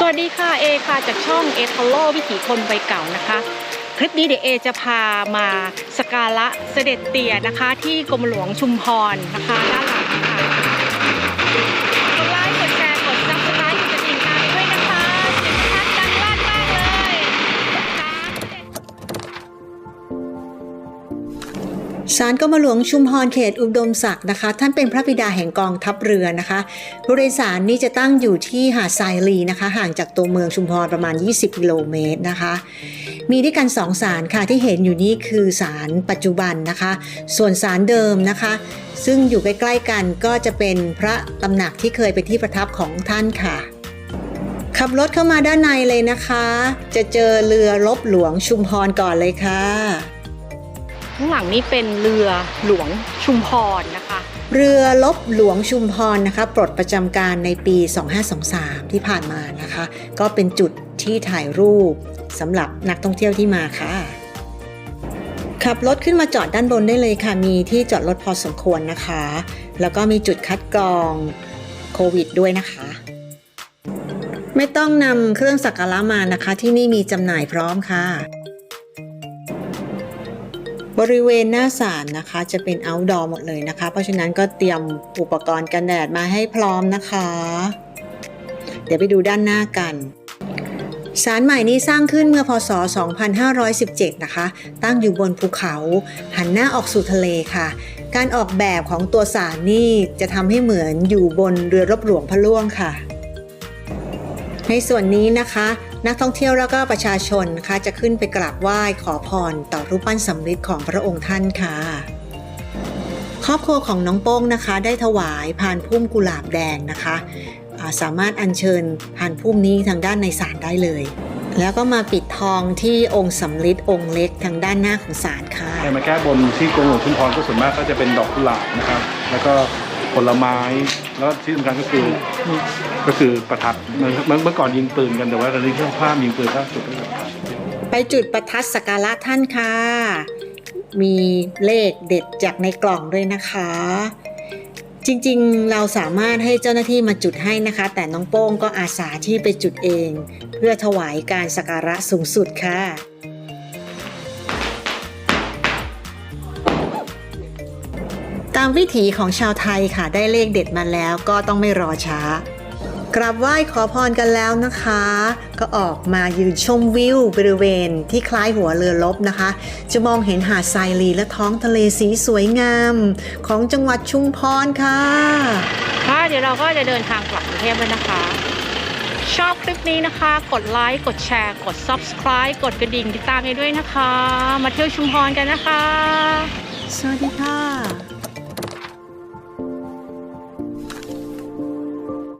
สวัสดีค่ะเอค่ะจากช่องเอทโลวิถีคนใบเก่านะคะ คลิปนี้เดี๋ยวเอจะพามาสการะเสด็จเตี่ยนะคะ ที่กรมหลวงชุมพรนะคะด้านหลังค่ะ ศาลกรมหลวงชุมพรเขตอุดมศักดิ์นะคะ ท่านเป็นพระบิดาแห่งกองทัพเรือนะคะบริเวณศาลนี้จะตั้งอยู่ที่หาดทรายลีนะคะ ห่างจากตัวเมืองชุมพรประมาณ 20 กิโลเมตรนะคะ มีด้วยกันสองศาลค่ะที่เห็นอยู่นี้คือศาลปัจจุบันนะคะ ส่วนศาลเดิมนะคะ ซึ่งอยู่ใกล้ๆกันก็จะเป็นพระตำหนักที่เคยเป็นที่ประทับของท่านค่ะขับรถเข้ามาด้านในเลยนะคะ จะเจอเรือรบหลวงชุมพรก่อนเลยค่ะ ข้างหลังนี้เป็นเรือหลวงชุมพรนะคะ เรือลบหลวงชุมพรนะคะ ปลดประจำการในปี 2523 ที่ผ่านมานะคะ ก็เป็นจุดที่ถ่ายรูปสำหรับนักท่องเที่ยวที่มาค่ะ ขับรถขึ้นมาจอดด้านบนได้เลยค่ะ มีที่จอดรถพอสมควรนะคะ แล้วก็มีจุดคัดกรองโควิดด้วยนะคะ ไม่ต้องนำเครื่องสักการะมานะคะ ที่นี่มีจำหน่ายพร้อมค่ะ บริเวณหน้าศาลนะคะ จะเป็น outdoor หมดเลยนะคะ เพราะฉะนั้นก็เตรียมอุปกรณ์กันแดดมาให้พร้อมนะคะ เดี๋ยวไปดูด้านหน้ากันศาลใหม่นี้สร้างขึ้นเมื่อพศ 2517 นะคะ ตั้งอยู่บนภูเขา หันหน้าออกสู่ทะเลค่ะ การออกแบบของตัวศาลนี่จะทำให้เหมือนอยู่บนเรือรบหลวงพระล่วงค่ะ ในส่วนนี้นะคะ นักท่องเที่ยวแล้วก็ประชาชนนะคะจะขึ้นไปกราบไหว้ขอพรต่อรูปปั้นสำริดของพระองค์ท่านค่ะ ครอบครัวของน้องโป้งนะคะได้ถวายพานพุ่มกุหลาบแดงนะคะาสามารถอัญเชิญพานพุ่มนี้ทางด้านในศาลได้เลย แล้วก็มาปิดทองที่องค์สำริดองค์เล็กทางด้านหน้าของศาลค่ะใครมาแก้บนที่กรมหลวงชุมพรก็ส่วนมากก็จะเป็นดอกกุหลาบนะครับ แล้วก็ ผลไม้ แล้วที่สำคัญก็คือก็คือประทัดเมื่อเมื่อเมื่อก่อนยิงปืนกันแต่ว่าตอนนี้เครื่องภาพยิงปืนล่าสุดก็คือประทัดไปจุดประทัดสักการะท่านค่ะ มีเลขเด็ดจากในกล่องด้วยนะคะ จริงๆ เราสามารถให้เจ้าหน้าที่มาจุดให้นะคะ แต่น้องโป้งก็อาสาที่ไปจุดเอง เพื่อถวายการสักการะสูงสุดค่ะ ตามวิถีของชาวไทยค่ะ ได้เลขเด็ดมาแล้วก็ต้องไม่รอช้ากราบไหว้ขอพรกันแล้วนะคะ ก็ออกมายืนชมวิวบริเวณที่คล้ายหัวเรือลบนะคะ จะมองเห็นหาดทรายลีและท้องทะเลสีสวยงาม ของจังหวัดชุมพรค่ะค่ะเดี๋ยวเราก็จะเดินทางกลับกรุงเทพแล้วนะคะ ชอบคลิปนี้นะคะ กดไลค์กดแชร์ กด Subscribe กดกระดิ่งติดตามให้ด้วยนะคะ มาเที่ยวชุมพรกันนะคะ สวัสดีค่ะ